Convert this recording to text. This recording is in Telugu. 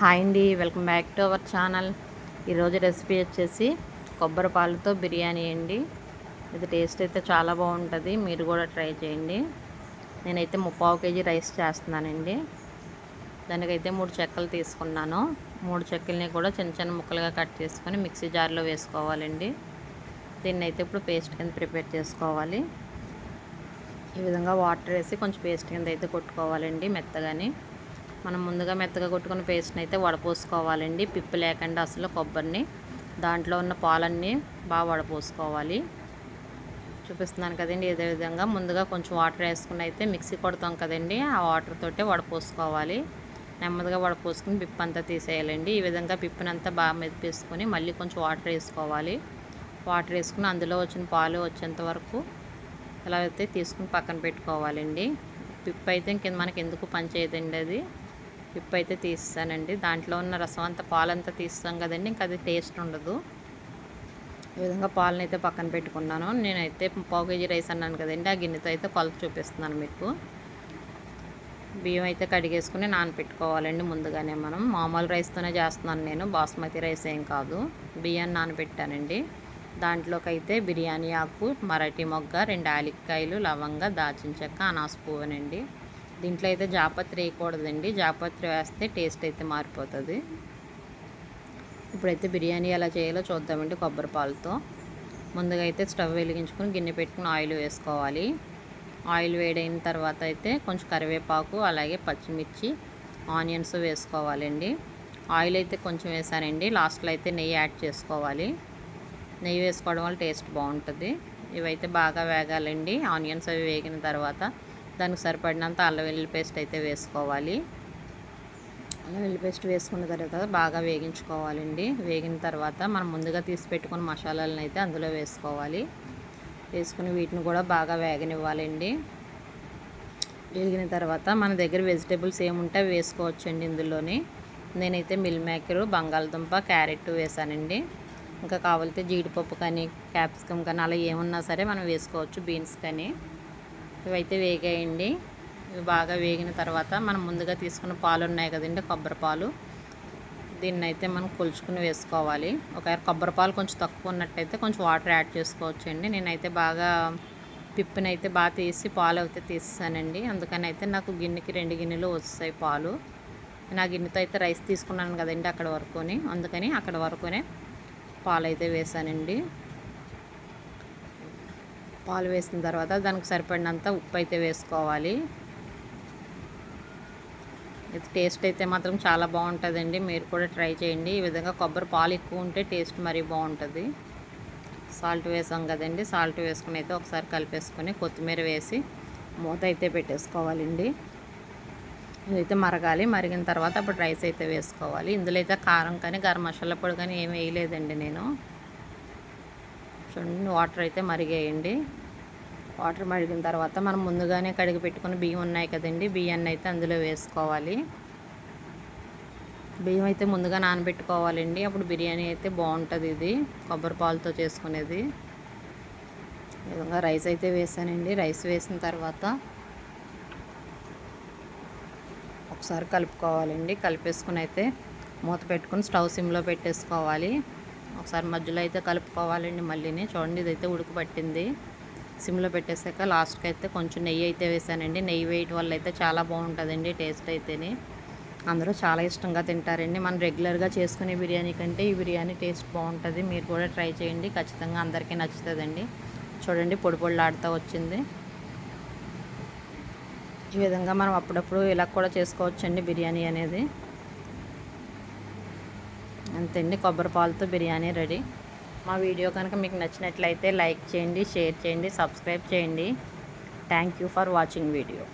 హాయ్ అండి welcome back to our channel. ఈరోజు రెసిపీ వచ్చేసి కొబ్బరి పాలతో బిర్యానీ అండి. ఇది టేస్ట్ అయితే చాలా బాగుంటుంది మీరు కూడా ట్రై చేయండి. నేనైతే ముప్పావు కేజీ రైస్ చేస్తున్నానండి. దానికైతే మూడు చెక్కలు తీసుకున్నాను. మూడు చెక్కల్ని కూడా చిన్న చిన్న ముక్కలుగా కట్ చేసుకొని మిక్సీ జార్లో వేసుకోవాలండి. దీన్ని అయితే ఇప్పుడు పేస్ట్ కింద ప్రిపేర్ చేసుకోవాలి. ఈ విధంగా వాటర్ వేసి కొంచెం పేస్ట్ కింద అయితే కొట్టుకోవాలండి మెత్తగాని. మనం ముందుగా మెత్తగా కొట్టుకున్న పేస్ట్ని అయితే వడపోసుకోవాలండి. పిప్పు లేకుండా అసలు కొబ్బరిని దాంట్లో ఉన్న పాలన్నీ బాగా వడపోసుకోవాలి. చూపిస్తున్నాను కదండి ఇదే విధంగా. ముందుగా కొంచెం వాటర్ వేసుకుని అయితే మిక్సీ కొడతాం కదండి ఆ వాటర్ తోటే వడపోసుకోవాలి. నెమ్మదిగా వడపోసుకుని పిప్పు అంతా తీసేయాలండి. ఈ విధంగా పిప్పునంతా బాగా మెదిపేసుకొని మళ్ళీ కొంచెం వాటర్ వేసుకోవాలి. వాటర్ వేసుకుని అందులో వచ్చిన పాలు వచ్చేంత వరకు ఇలా అయితే తీసుకుని పక్కన పెట్టుకోవాలండి. పిప్పు అయితే ఇంక మనకి ఎందుకు పనిచేయదండి అది? పిప్పు అయితే తీస్తానండి. దాంట్లో ఉన్న రసం అంతా పాలంతా తీస్తాం కదండి ఇంకా అది టేస్ట్ ఉండదు. ఈ విధంగా పాలను అయితే పక్కన పెట్టుకున్నాను. నేనైతే పావు కేజీ రైస్ అన్నాను కదండి ఆ గిన్నెతో అయితే కొలత చూపిస్తున్నాను మీకు. బియ్యం అయితే కడిగేసుకుని నానపెట్టుకోవాలండి ముందుగానే మనం. మామూలు రైస్తోనే చేస్తున్నాను నేను బాస్మతి రైస్ ఏం కాదు. బియ్యాన్ని నానబెట్టానండి దాంట్లోకి అయితే బిర్యానీ ఆకు మరాఠీ మొగ్గ రెండు యాలక్కాయలు లవంగ దాచిన చెక్క అనాస పువ్వునండి. దీంట్లో అయితే జాపత్రి వేయకూడదండి. జాపత్రి వేస్తే టేస్ట్ అయితే మారిపోతుంది. ఇప్పుడైతే బిర్యానీ ఎలా చేయాలో చూద్దామండి కొబ్బరి పాలతో. ముందుగా అయితే స్టవ్ వెలిగించుకొని గిన్నె పెట్టుకుని ఆయిల్ వేసుకోవాలి. ఆయిల్ వేడైన తర్వాత అయితే కొంచెం కరివేపాకు అలాగే పచ్చిమిర్చి ఆనియన్స్ వేసుకోవాలండి. ఆయిల్ అయితే కొంచెం వేసానండి. లాస్ట్లో అయితే నెయ్యి యాడ్ చేసుకోవాలి. నెయ్యి వేసుకోవడం వల్ల టేస్ట్ బాగుంటుంది. ఇవైతే బాగా వేగాలండి. ఆనియన్స్ అవి వేగిన తర్వాత దానికి సరిపడినంత అల్లం వెల్లుల్లి పేస్ట్ అయితే వేసుకోవాలి. అల్లం వెల్లుల్లి పేస్ట్ వేసుకున్న తర్వాత బాగా వేగించుకోవాలండి. వేగిన తర్వాత మనం ముందుగా తీసి పెట్టుకున్న మసాలాలను అయితే అందులో వేసుకోవాలి. వేసుకుని వీటిని కూడా బాగా వేగనివ్వాలండి. వేగిన తర్వాత మన దగ్గర వెజిటేబుల్స్ ఏముంటే అవి వేసుకోవచ్చండి ఇందులోని. నేనైతే మిల్ మేకరు బంగాళదుంప క్యారెట్ వేసానండి. ఇంకా కావాలితే జీడిపప్పు కానీ క్యాప్సికమ్ కానీ అలా ఏమున్నా సరే మనం వేసుకోవచ్చు బీన్స్ కానీ. ఇవైతే వేగాయండి. ఇవి బాగా వేగిన తర్వాత మనం ముందుగా తీసుకున్న పాలు ఉన్నాయి కదండి కొబ్బరి పాలు. దీన్ని అయితే మనం కొలుచుకుని వేసుకోవాలి. ఒకవేళ కొబ్బరి పాలు కొంచెం తక్కువ ఉన్నట్టయితే కొంచెం వాటర్ యాడ్ చేసుకోవచ్చండి. నేనైతే బాగా పిప్పునైతే బాగా తీసి పాలు అయితే తీసానండి అందుకని అయితే నాకు గిన్నెకి రెండు గిన్నెలు వస్తాయి పాలు. నా గిన్నెతో అయితే రైస్ తీసుకున్నాను కదండి అక్కడ వరకుని. అందుకని అక్కడ వరకునే పాలు అయితే వేసానండి పాలు వేసిన తర్వాత దానికి సరిపడినంత ఉప్పు అయితే వేసుకోవాలి. ఇది టేస్ట్ అయితే మాత్రం చాలా బాగుంటుందండి. మీరు కూడా ట్రై చేయండి. ఈ విధంగా కొబ్బరి పాలు ఎక్కువ ఉంటే టేస్ట్ మరీ బాగుంటుంది. సాల్ట్ వేసాం కదండి. సాల్ట్ వేసుకుని అయితే ఒకసారి కలిపేసుకొని కొత్తిమీర వేసి మూత అయితే పెట్టేసుకోవాలండి. ఇదైతే మరగాలి. మరిగిన తర్వాత అప్పుడు రైస్ అయితే వేసుకోవాలి. ఇందులో అయితే కారం కానీ గరం మసాలా పొడి కానీ ఏమి వేయలేదండి నేను. చూడండి వాటర్ అయితే మరిగేయండి. వాటర్ మరిగిన తర్వాత మనం ముందుగానే కడిగి పెట్టుకుని బియ్యం ఉన్నాయి కదండి బియ్యాన్ని అయితే అందులో వేసుకోవాలి. బియ్యం అయితే ముందుగా నానబెట్టుకోవాలండి అప్పుడు బిర్యానీ అయితే బాగుంటుంది ఇది కొబ్బరి పాలతో చేసుకునేది. విధంగా రైస్ అయితే వేసానండి రైస్ వేసిన తర్వాత ఒకసారి కలుపుకోవాలండి కలిపేసుకుని అయితే మూత పెట్టుకుని స్టవ్ సిమ్లో పెట్టేసుకోవాలి. ఒకసారి మధ్యలో అయితే కలుపుకోవాలండి మళ్ళీని. చూడండి ఇదైతే ఉడకబట్టింది సిమ్లో పెట్టేసాక లాస్ట్కి అయితే కొంచెం నెయ్యి అయితే వేసానండి. నెయ్యి వేయటం వల్ల అయితే చాలా బాగుంటుందండి టేస్ట్ అయితేనే. అందరూ చాలా ఇష్టంగా తింటారండి. మనం రెగ్యులర్గా చేసుకునే బిర్యానీ కంటే ఈ బిర్యానీ టేస్ట్ బాగుంటుంది. మీరు కూడా ట్రై చేయండి. ఖచ్చితంగా అందరికీ నచ్చుతుందండి. చూడండి పొడి పొడిలాడుతూ వచ్చింది. ఈ విధంగా మనం అప్పుడప్పుడు ఇలా కూడా చేసుకోవచ్చండి బిర్యానీ అనేది. అంతేండి కొబ్బరి పాలతో బిర్యానీ రెడీ. మా వీడియో కనుక మీకు నచ్చినట్లయితే లైక్ చేయండి షేర్ చేయండి సబ్స్క్రైబ్ చేయండి. Thank you for watching video